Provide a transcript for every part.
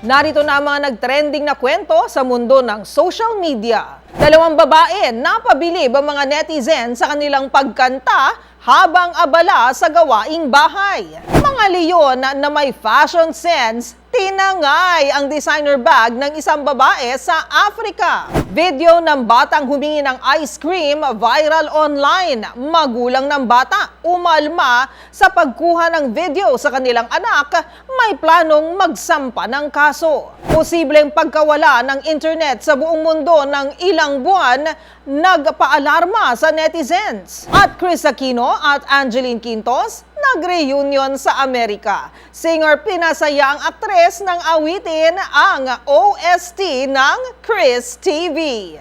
Narito na ang mga nagtrending na kwento sa mundo ng social media. Dalawang babae napabilib ang mga netizen sa kanilang pagkanta habang abala sa gawaing bahay. Mga leon na, na may fashion sense, tinangay ang designer bag ng isang babae sa Africa. Video ng batang humingi ng ice cream viral online. Magulang ng bata umalma sa pagkuha ng video sa kanilang anak, may planong magsampa ng kaso. Posibleng pagkawala ng internet sa buong mundo ng ilang buwan, nagpaalarma sa netizens. At Chris Aquino at Angeline Quintos, nag-reunion sa Amerika. Singer pinasaya ang aktres ng awitin ang OST ng Chris TV.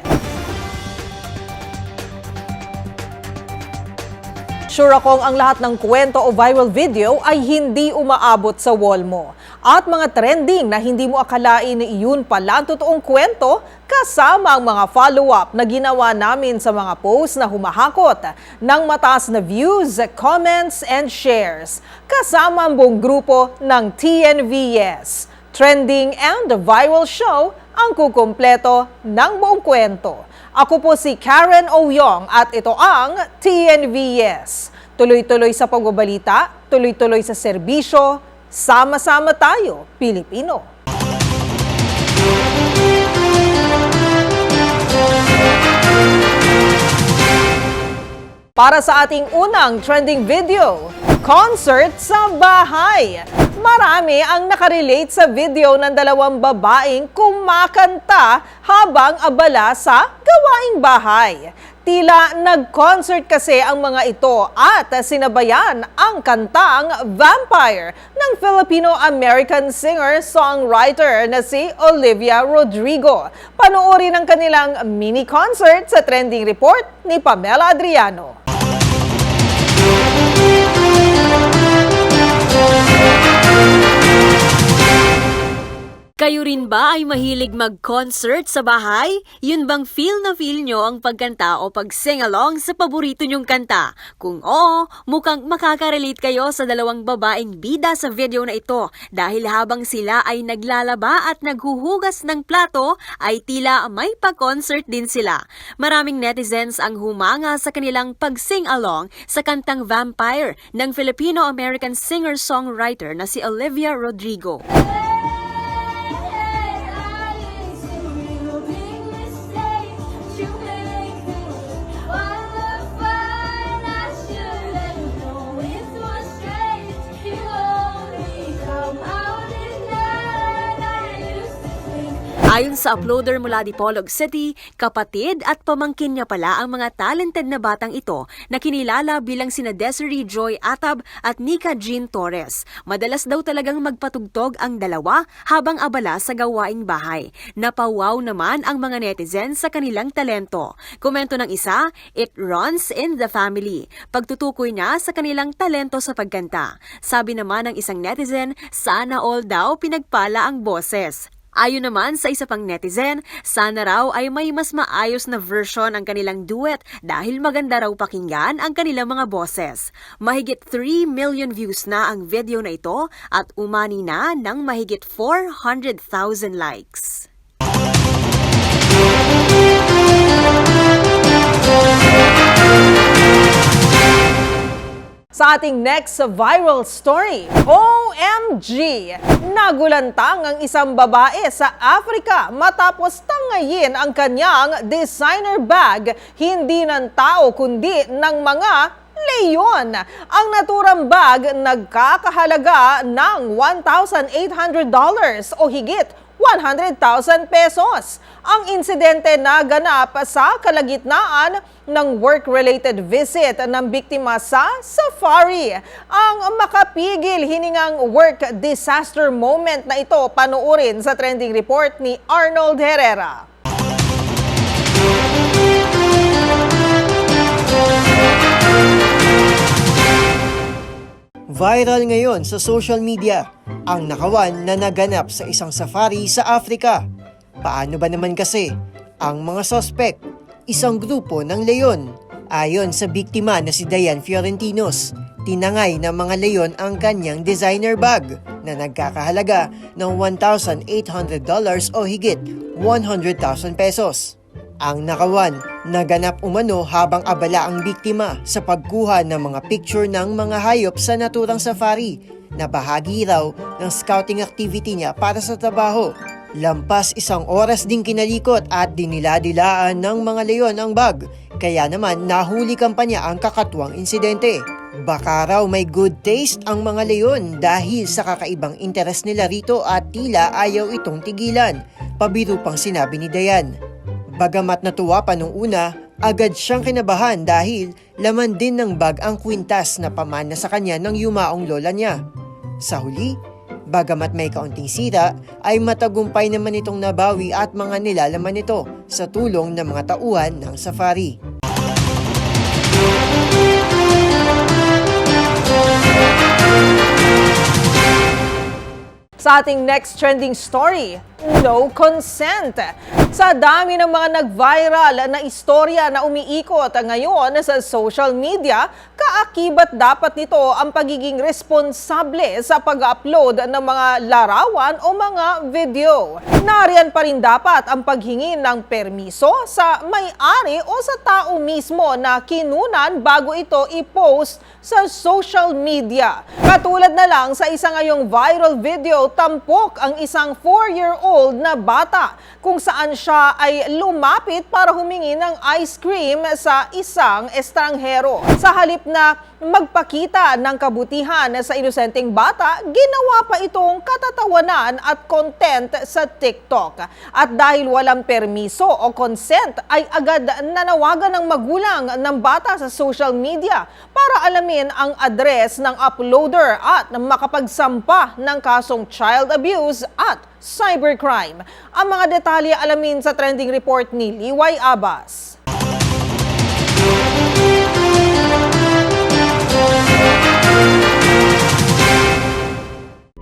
Sure akong ang lahat ng kwento o viral video ay hindi umaabot sa wall mo. At mga trending na hindi mo akalain iyon pala ang totoong kwento kasama ang mga follow-up na ginawa namin sa mga posts na humahakot ng mataas na views, comments, and shares. Kasama ang buong grupo ng TNVS. Trending and viral show ang kukumpleto ng buong kwento. Ako po si Karen Oyong at ito ang TNVS. Tuloy-tuloy sa pagbabalita, tuloy-tuloy sa serbisyo, sama-sama tayo, Pilipino. Para sa ating unang trending video, concert sa bahay. Marami ang nakarelate sa video ng dalawang babaeng kumakanta habang abala sa gawaing bahay. Tila nag-concert kasi ang mga ito at sinabayan ang kantang Vampire ng Filipino-American singer-songwriter na si Olivia Rodrigo. Panoorin ang kanilang mini-concert sa trending report ni Pamela Adriano. Kayo rin ba ay mahilig mag-concert sa bahay? Yun bang feel na feel nyo ang pagkanta o pag-sing along sa paborito nyong kanta? Kung oo, mukhang makakarelate kayo sa dalawang babaeng bida sa video na ito dahil habang sila ay naglalaba at naghuhugas ng plato ay tila may pa-concert din sila. Maraming netizens ang humanga sa kanilang pag-sing along sa kantang Vampire ng Filipino-American singer-songwriter na si Olivia Rodrigo. Ayon sa uploader mula Dipolog City, kapatid at pamangkin niya pala ang mga talented na batang ito na kinilala bilang sina Desiree Joy Atab at Nika Jean Torres. Madalas daw talagang magpatugtog ang dalawa habang abala sa gawaing bahay. Napawaw naman ang mga netizens sa kanilang talento. Komento ng isa, it runs in the family. Pagtutukoy niya sa kanilang talento sa pagkanta. Sabi naman ng isang netizen, sana all daw pinagpala ang boses. Ayon naman sa isa pang netizen, sana raw ay may mas maayos na version ang kanilang duet dahil maganda raw pakinggan ang kanilang mga boses. Mahigit 3 million views na ang video na ito at umani na ng mahigit 400,000 likes. Sa ating next viral story, OMG! Nagulantang ang isang babae sa Africa matapos tangayin ang kanyang designer bag hindi ng tao kundi ng mga leyon. Ang naturang bag nagkakahalaga ng $1,800 o higit 100,000 pesos. Ang insidente na ganap sa kalagitnaan ng work-related visit ng biktima sa safari. Ang makapigil hiningang work disaster moment na ito panoorin sa trending report ni Arnold Herrera. Viral ngayon sa social media ang nakawan na naganap sa isang safari sa Africa. Paano ba naman kasi ang mga sospek, isang grupo ng leon. Ayon sa biktima na si Diane Fiorentinos, tinangay ng mga leyon ang kanyang designer bag na nagkakahalaga ng $1,800 o higit 100,000 pesos. Ang nakawan, naganap umano habang abala ang biktima sa pagkuha ng mga picture ng mga hayop sa naturang safari na bahagi raw ng scouting activity niya para sa trabaho. Lampas isang oras ding kinalikot at diniladilaan ng mga leyon ang bag, kaya naman nahuli kampanya ang kakatuwang insidente. Baka raw may good taste ang mga leyon dahil sa kakaibang interes nila rito at tila ayaw itong tigilan. Pabiro pang sinabi ni Dayan. Bagamat natuwa pa nung una, agad siyang kinabahan dahil laman din ng bag ang kwintas na pamana sa kanya ng yumaong lola niya. Sa huli, bagamat may kaunting sira, ay matagumpay naman itong nabawi at mga nilalaman nito sa tulong ng mga tauhan ng safari. Sa ating next trending story, no consent. Sa dami ng mga nag-viral na istorya na umiikot ngayon sa social media, kaakibat dapat nito ang pagiging responsable sa pag-upload ng mga larawan o mga video. Nariyan pa rin dapat ang paghingi ng permiso sa may-ari o sa tao mismo na kinunan bago ito i-post sa social media. Katulad na lang sa isa ngayong viral video, tampok ang isang 4-year-old na bata kung saan siya ay lumapit para humingi ng ice cream sa isang estranghero. Sa halip na magpakita ng kabutihan sa inosenteng bata, ginawa pa itong katatawanan at content sa TikTok. At dahil walang permiso o consent, ay agad nanawagan ng magulang ng bata sa social media para alamin ang address ng uploader at makapagsampa ng kasong child abuse at cybercrime. Ang mga detalye alamin sa trending report ni Liway Abbas.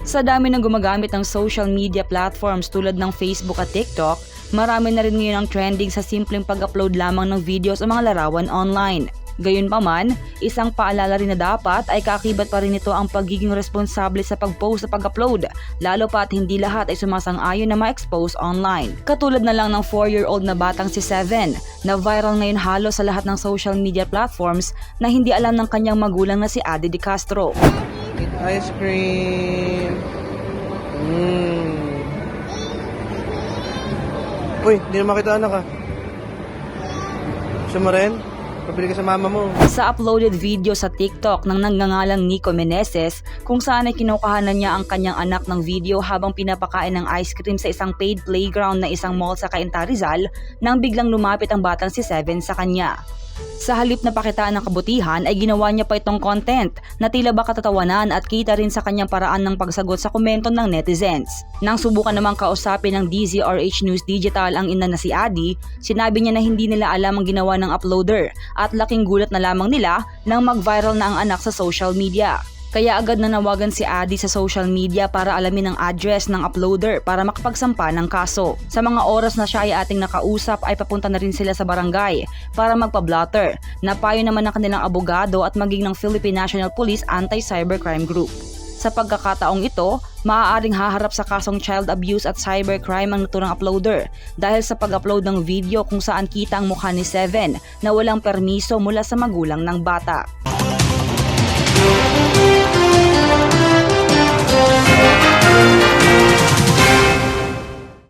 Sa dami ng gumagamit ng social media platforms tulad ng Facebook at TikTok, marami na rin ngayon ang trending sa simpleng pag-upload lamang ng videos o mga larawan online. Gayunpaman, isang paalala rin na dapat ay kakibat pa rin ito ang pagiging responsable sa pag-post sa pag-upload, lalo pa at hindi lahat ay sumasang-ayon na ma-expose online. Katulad na lang ng 4-year-old na batang si Seven, na viral ngayon halos sa lahat ng social media platforms na hindi alam ng kanyang magulang na si Adi De Castro. Ice cream. Mmm. Uy, hindi na makita anak ah. Gusto mo rin? Pabili ka sa mama mo. Sa uploaded video sa TikTok ng nangangalang Nico Meneses kung saan ay kinukuhanan niya ang kanyang anak ng video habang pinapakain ng ice cream sa isang paid playground na isang mall sa Cainta Rizal nang biglang lumapit ang batang si Seven sa kanya. Sa halip na pakitaan ng kabutihan ay ginawa niya pa itong content na tila ba katatawanan at kita rin sa kanyang paraan ng pagsagot sa komento ng netizens. Nang subukan namang kausapin ng DZRH News Digital ang ina na si Adi, sinabi niya na hindi nila alam ang ginawa ng uploader at laking gulat na lamang nila nang mag-viral na ang anak sa social media. Kaya agad nanawagan si Adi sa social media para alamin ang address ng uploader para makapagsampa ng kaso. Sa mga oras na siya ay ating nakausap ay papunta na rin sila sa barangay para magpa-blotter. Napayo naman ng kanilang abogado at maging ng Philippine National Police Anti-Cybercrime Group. Sa pagkakataong ito, maaaring haharap sa kasong child abuse at cybercrime ang naturang uploader dahil sa pag-upload ng video kung saan kita ang mukha ni Seven na walang permiso mula sa magulang ng bata.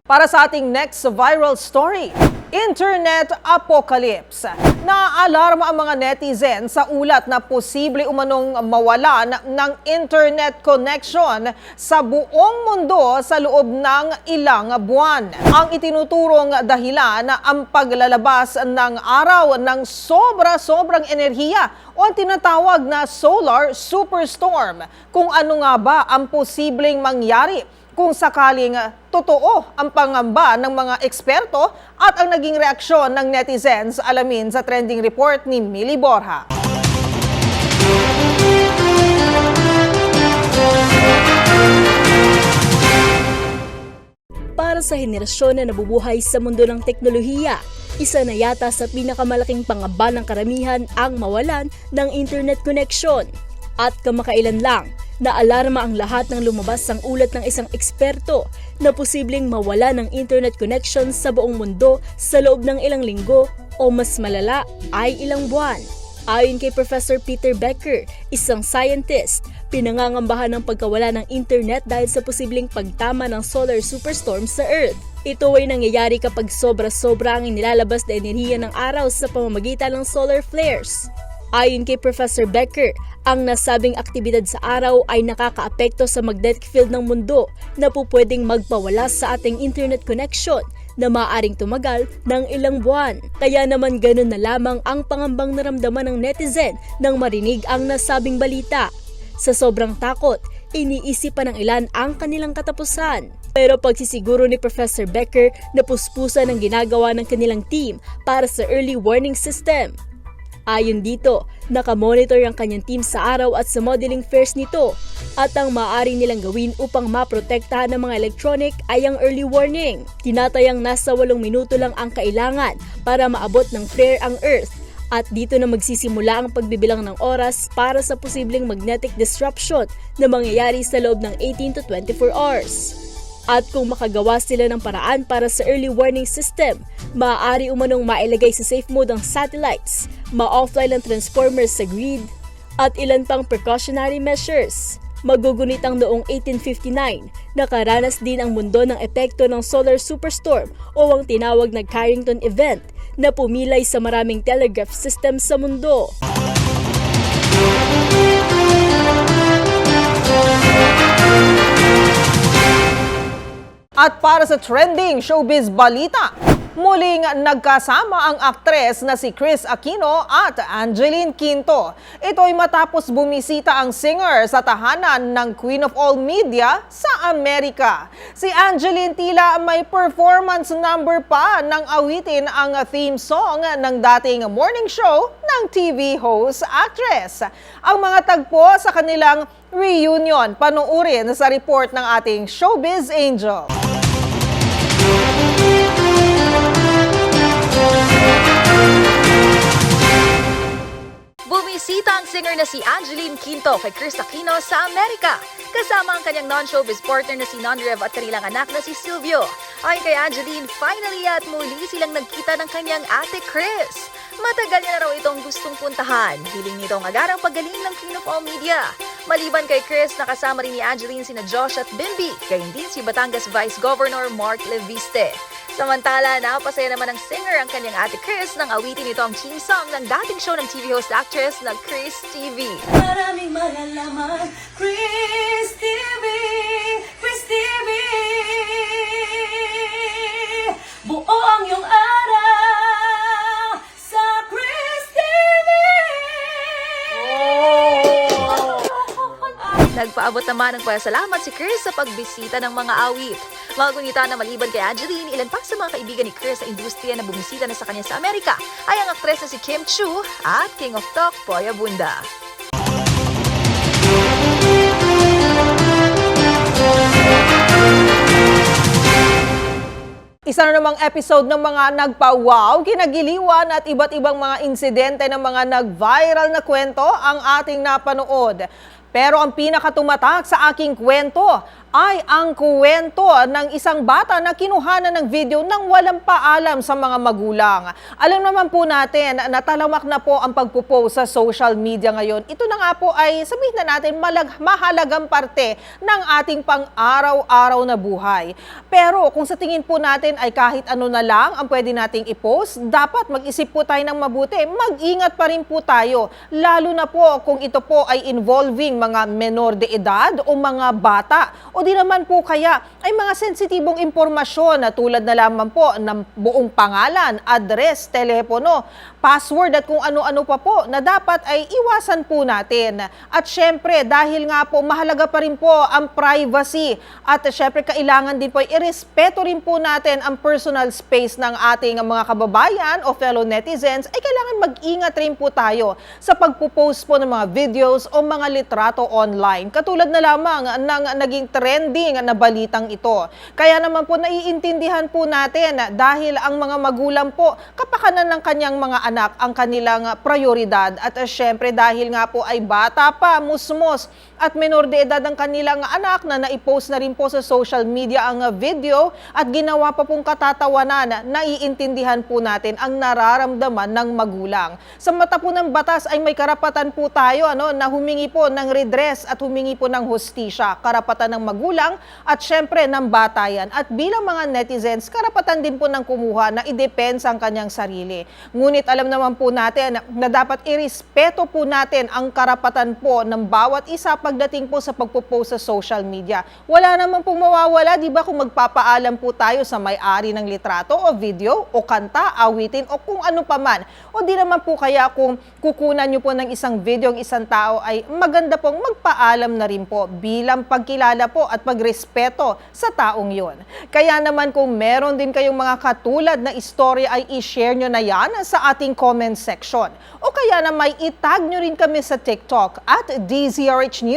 Para sa ating next viral story, Internet Apocalypse. Naaalarma ang mga netizen sa ulat na posible umanong mawalan ng internet connection sa buong mundo sa loob ng ilang buwan. Ang itinuturong dahilan ang paglalabas ng araw ng sobra-sobrang enerhiya o tinatawag na solar superstorm. Kung ano nga ba ang posibleng mangyari kung sakaling uh, totoo ang pangamba ng mga eksperto at ang naging reaksyon ng netizens alamin sa trending report ni Millie Borja. para sa henerasyon na nabubuhay sa mundo ng teknolohiya. Isa na yata sa pinakamalaking pangamba ng karamihan ang mawalan ng internet connection. At kamakailan lang, naalarma ang lahat ng lumabas ang ulat ng isang eksperto na posibleng mawala ng internet connection sa buong mundo sa loob ng ilang linggo o mas malala ay ilang buwan. Ayon kay Professor Peter Becker, isang scientist, pinangangambahan ng pagkawala ng internet dahil sa posibleng pagtama ng solar superstorm sa Earth. Ito ay nangyayari kapag sobra-sobra ang inilalabas na enerhiya ng araw sa pamamagitan ng solar flares. Ayon kay Professor Becker, ang nasabing aktibidad sa araw ay nakakaapekto sa magnetic field ng mundo na po pwedeng magpawala sa ating internet connection na maaaring tumagal ng ilang buwan. Kaya naman ganun na lamang ang pangambang naramdaman ng netizen nang marinig ang nasabing balita. Sa sobrang takot, iniisip pa ng ilan ang kanilang katapusan. Pero pagsisiguro ni Professor Becker na puspusan ang ginagawa ng kanilang team para sa early warning system. Ayon dito, nakamonitor ang kanyang team sa araw at sa modeling fairs nito at ang maaari nilang gawin upang maprotektahan ng mga electronic ay ang early warning. Tinatayang nasa 8 minuto lang ang kailangan para maabot ng flare ang Earth at dito na magsisimula ang pagbibilang ng oras para sa posibleng magnetic disruption na mangyayari sa loob ng 18 to 24 hours. At kung makagawa sila ng paraan para sa early warning system, maaari umanong mailagay sa safe mode ang satellites, ma-offline ang transformers sa grid, at ilan pang precautionary measures. Magugunitang noong 1859, nakaranas din ang mundo ng epekto ng solar superstorm o ang tinawag na Carrington event na pumilay sa maraming telegraph system sa mundo. At para sa trending showbiz balita, muling nagkasama ang aktres na si Chris Aquino at Angeline Quinto. Ito ay matapos bumisita ang singer sa tahanan ng Queen of All Media sa Amerika. Si Angeline tila may performance number pa nang awitin ang theme song ng dating morning show ng TV host actress. Ang mga tagpo sa kanilang reunion panuurin sa report ng ating showbiz angel. Bumisita ang singer na si Angeline Quinto kay Chris Aquino sa Amerika. Kasama ang kanyang non-showbiz partner na si Nonrev at kanilang anak na si Silvio. Ayon kay Angeline, finally at muli silang nagkita ng kanyang ate Chris. Matagal niya na raw itong gustong puntahan. Hiling nitong agarang pagaling ng Queen of All Media. Maliban kay Chris, nakasama rin ni Angeline sina Josh at Bimby, gayon din si Batangas Vice Governor Mark Leviste. Samantala, napasaya naman ng singer ang kanyang ate Chris nang awitin nito ang theme song ng dating show ng TV host actress na Chris TV. Maraming malalaman Chris TV Chris TV Buo ang iyong Nagpaabot naman ng pasalamat si Chris sa pagbisita ng mga awit. Magunita na maliban kay Angeline, ilan pa sa mga kaibigan ni Chris sa industriya na bumisita na sa kanya sa Amerika ay ang aktres na si Kim Chu at King of Talk, Poya Bunda. Isa na namang episode ng mga nagpa-wow, kinagiliwan at iba't ibang mga insidente ng mga nag-viral na kwento ang ating napanood. Pero ang pinakatumatak sa aking kwento ay ang kwento ng isang bata na kinuhanan ng video nang walang paalam sa mga magulang. Alam naman po natin na talamak na po ang pagpo-post sa social media ngayon. Ito na nga po ay sabihin na natin malag, mahalagang parte ng ating pang-araw-araw na buhay. Pero kung sa tingin po natin ay kahit ano na lang ang pwede nating i-post, dapat mag-isip po tayo ng mabuti. Mag-ingat pa rin po tayo. Lalo na po kung ito po ay involving mga menor de edad o mga bata o di naman po kaya ay mga sensitibong impormasyon na tulad na lamang po ng buong pangalan, address, telepono, password at kung ano-ano pa po na dapat ay iwasan po natin. At syempre, dahil nga po mahalaga pa rin po ang privacy at syempre kailangan din po irespeto rin po natin ang personal space ng ating mga kababayan o fellow netizens ay kailangan mag-ingat rin po tayo sa pagpo-post po ng mga videos o mga litrato online. Katulad na lamang ng naging trending na balitang ito. Kaya naman po naiintindihan po natin dahil ang mga magulang po kapakanan ng kanyang mga anak anak ang kanilang prioridad. At uh, syempre dahil nga po ay bata pa, musmos at menor de edad ang kanilang anak na naipost na rin po sa social media ang video at ginawa pa pong katatawanan, naiintindihan po natin ang nararamdaman ng magulang. Sa mata po ng batas ay may karapatan po tayo ano, na humingi po ng redress at humingi po ng hustisya. Karapatan ng magulang at syempre ng bata yan. At bilang mga netizens, karapatan din po ng kumuha na idepensa ang kanyang sarili. Ngunit alam naman po natin na dapat irespeto po natin ang karapatan po ng bawat isa pagdating po sa pagpo-post sa social media. Wala naman pong mawawala, di ba, kung magpapaalam po tayo sa may-ari ng litrato o video o kanta, awitin o kung ano pa man. O di naman po kaya kung kukunan nyo po ng isang video ang isang tao ay maganda pong magpaalam na rin po bilang pagkilala po at pagrespeto sa taong yon. Kaya naman kung meron din kayong mga katulad na istorya ay i-share nyo na yan sa ating comment section. O kaya na may itag nyo rin kami sa TikTok at DZRH News.